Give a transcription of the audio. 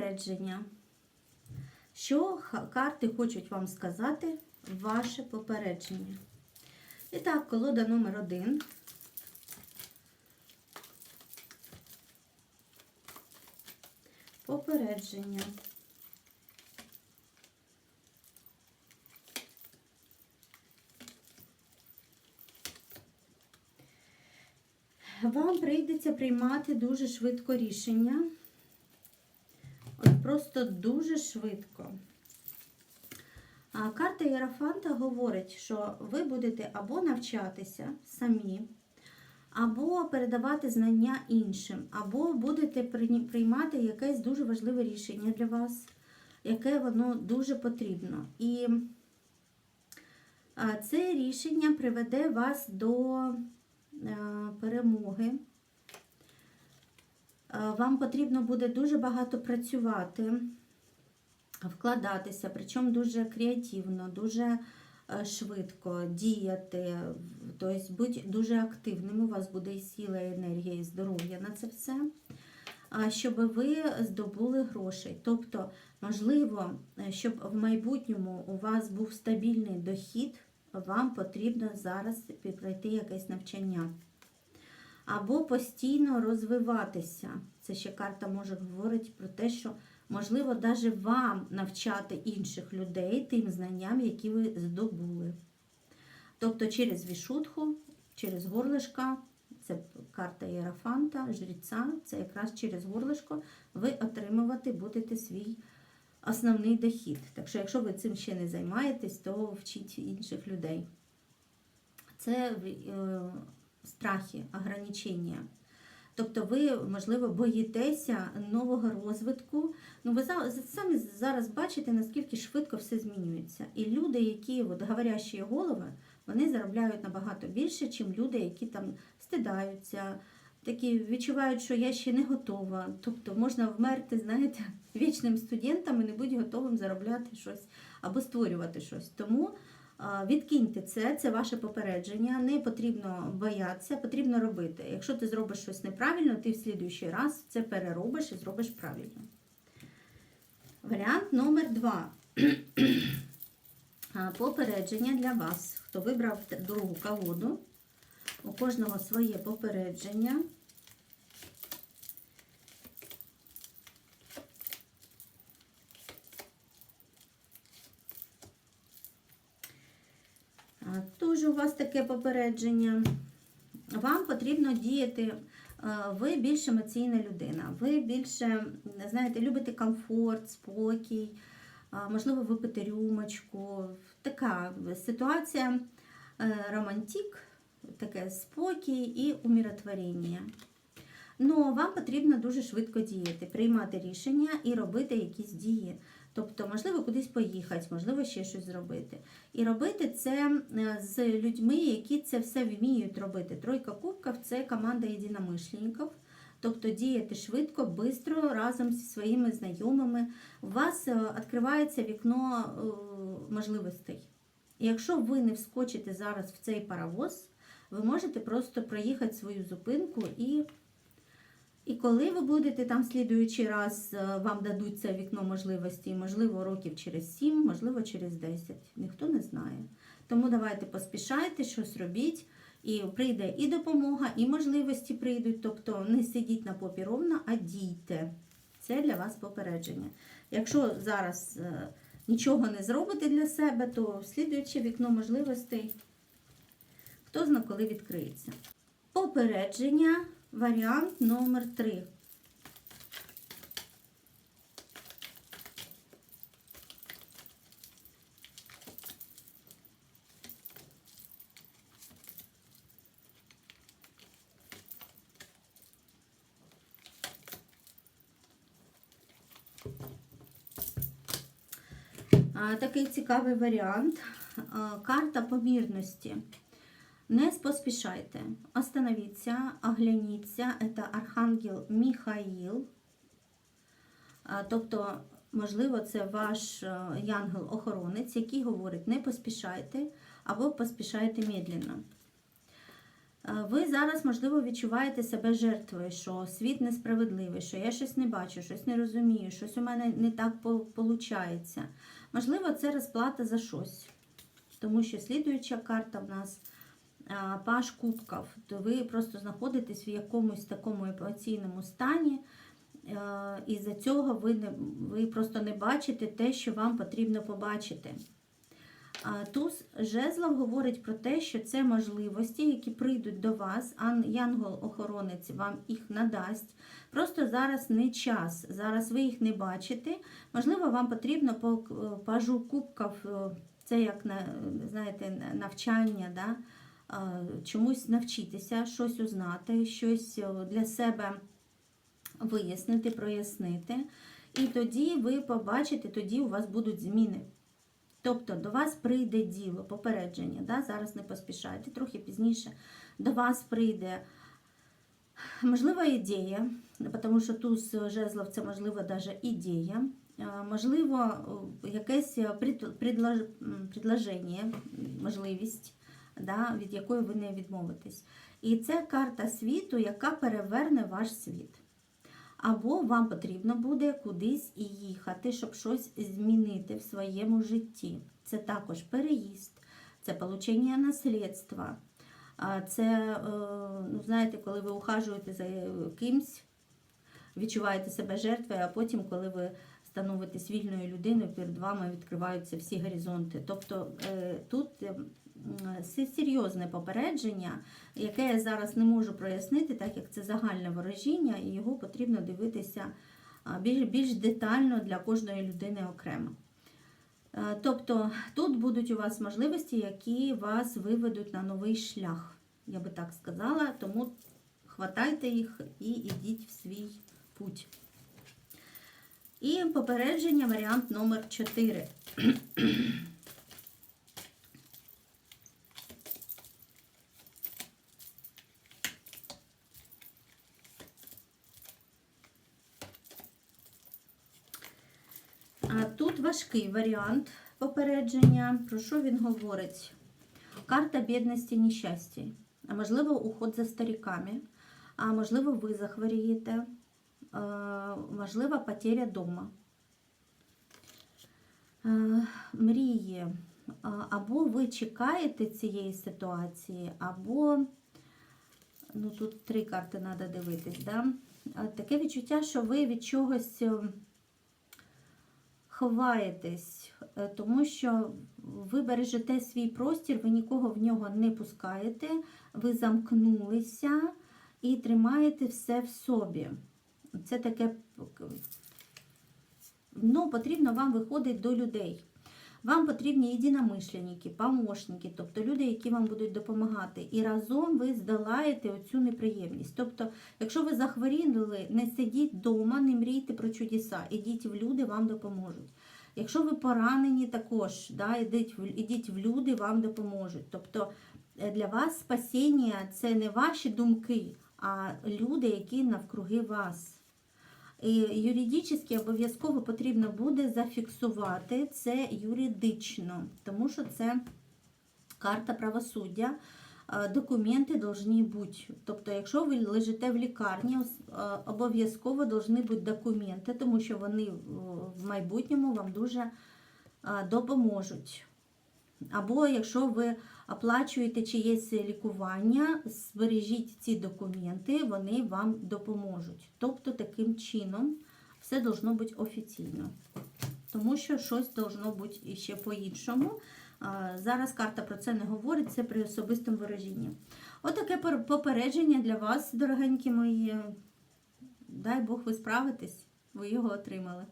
Попередження. Що карти хочуть вам сказати? Ваше попередження. І так, колода номер один. Попередження. Вам прийдеться приймати дуже швидко рішення. Просто дуже швидко. Карта Єрафанта говорить, що ви будете або навчатися самі, або передавати знання іншим, або будете приймати якесь дуже важливе рішення для вас, яке воно дуже потрібно. І це рішення приведе вас до е, перемоги. Е, Вам потрібно буде дуже багато працювати, вкладатися, причому дуже креативно, дуже е, швидко діяти, тобто бути дуже активним. У вас буде і сила, і енергія, і здоров'я на це все. Щоб ви здобули грошей. Тобто, можливо, е, щоб в майбутньому у вас був стабільний дохід, вам потрібно зараз пройти якесь навчання або постійно розвиватися. Це ще карта може говорити про те, що можливо навіть вам навчати інших людей тим знанням, які ви здобули. Тобто через вішутху, через горлишка, це карта Єрафанта, жреця, це якраз через горлишко ви отримувати будете свій основний дохід. Так що, якщо ви цим ще не займаєтесь, то вчіть інших людей. Це е, страхи, ограничення. Тобто ви, можливо, боїтеся нового розвитку. Ну, ви самі зараз бачите, наскільки швидко все змінюється. І люди, які от, говорящі голови, вони заробляють набагато більше, ніж люди, які там стидаються, такі відчувають, що я ще не готова. Тобто можна вмерти, знаєте, вічним студентам і не бути готовим заробляти щось або створювати щось. Тому Відкиньте це, це ваше попередження. Не потрібно боятися, потрібно робити. Якщо ти зробиш щось неправильно, ти в слідуючий раз це переробиш і зробиш правильно. Варіант номер два. Попередження для вас. Хто вибрав другу колоду, у кожного своє попередження. А, Теж у вас таке попередження. Вам потрібно діяти. е, Ви більш емоційна людина. Ви більше, знаєте, любите комфорт, спокій, можливо, випити рюмочку. Така ситуація е, романтик, таке спокій і умиротворення. Ну, вам потрібно дуже швидко діяти, приймати рішення і робити якісь дії. Тобто, можливо, кудись поїхати, можливо, ще щось зробити. І робити це е, з людьми, які це все вміють робити. Тройка кубків це команда єдиномишленників. Тобто діяти швидко, швидко, разом зі своїми знайомими. У вас е, відкривається вікно е, можливостей. І якщо ви не вскочите зараз в цей паровоз, ви можете просто проїхати свою зупинку і і коли ви будете там слідуючий раз, е, вам дадуть це вікно можливості, можливо, років через 7, можливо, через 10. Ніхто не знає. Тому давайте поспішайте, щось робіть, і прийде і допомога, і можливості прийдуть. Тобто не сидіть на попі ровно, а дійте. Це для вас попередження. Якщо зараз е, нічого не зробите для себе, то слідуюче вікно можливостей, хто зна, коли відкриється. Попередження. Варіант номер 3. Такий цікавий варіант. Карта помірності. Не поспішайте, остановіться, огляніться. Це Архангел Міхаїл. Тобто, можливо, це ваш е, янгел-охоронець, який говорить, не поспішайте або поспішайте медленно. Ви зараз, можливо, відчуваєте себе жертвою, що світ несправедливий, що я щось не бачу, щось не розумію, щось у мене не так виходить. Можливо, це розплата за щось. Тому що слідуюча карта в нас паш кубків, то ви просто знаходитесь в якомусь такому емоційному стані, е, і за цього ви, не, ви просто не бачите те, що вам потрібно побачити. Туз жезлов говорить про те, що це можливості, які прийдуть до вас, янгол-охоронець вам їх надасть. Просто зараз не час, зараз ви їх не бачите. Можливо, вам потрібно по пажу кубків, е, це як на, знаєте, навчання, да? А, чомусь навчитися, щось узнати, щось е, для себе вияснити, прояснити. І тоді ви побачите, тоді у вас будуть зміни. Тобто до вас прийде діло, попередження. Да? Зараз не поспішайте, трохи пізніше до вас прийде можлива ідея, тому що туз жезлов це можливо навіть ідея. Е, Можливо, якесь предложення, можливість, да, від якої ви не відмовитесь. І це карта світу, яка переверне ваш світ. Або вам потрібно буде кудись і їхати, щоб щось змінити в своєму житті. Це також переїзд, це получення наслідства. Це, е, ну, знаєте, коли ви ухажуєте за кимсь, відчуваєте себе жертвою, а потім, коли ви становитесь вільною людиною, перед вами відкриваються всі горизонти. Тобто е, тут е, серйозне попередження, яке я зараз не можу прояснити, так як це загальне ворожіння, і його потрібно дивитися більш, більш детально для кожної людини окремо. Е, Тобто тут будуть у вас можливості, які вас виведуть на новий шлях, я би так сказала, тому хватайте їх і йдіть в свій путь. І попередження варіант номер 4. А Важкий варіант попередження. Про що він говорить? Карта бідності нещастя. А можливо, уход за стариками, а можливо, ви захворієте, можливо, потеря дома. Мрії. Або ви чекаєте цієї ситуації, або ну тут три карти треба дивитись. Да? Таке відчуття, що ви від чогось е, ховаєтесь, е, тому що ви бережете свій простір, ви нікого в нього не пускаєте, ви замкнулися і тримаєте все в собі. Це таке ну, потрібно вам виходити до людей. Вам потрібні єдиномишленники, помощники, тобто люди, які вам будуть допомагати. І разом ви здолаєте оцю неприємність. Тобто, якщо ви захворіли, не сидіть вдома, не мрійте про чудеса, ідіть в люди, вам допоможуть. Якщо ви поранені, також да, ідіть, ідіть в люди, вам допоможуть. Тобто е, для вас спасіння це не ваші думки, а люди, які навкруги вас. Юридично обов'язково потрібно буде зафіксувати це юридично, тому що це карта правосуддя. Е, Документи повинні бути. Тобто, якщо ви лежите в лікарні, е, обов'язково повинні бути документи, тому що вони е, в майбутньому вам дуже допоможуть. Або якщо ви оплачуєте чиєсь лікування, збережіть ці документи, вони вам допоможуть. Тобто таким чином все должно бути офіційно. Тому що щось должно бути іще по-іншому. Зараз карта про це не говорить, це при особистому вираженні. Отаке пер- попередження для вас, дорогенькі мої. Дай Бог ви справитесь, ви його отримали.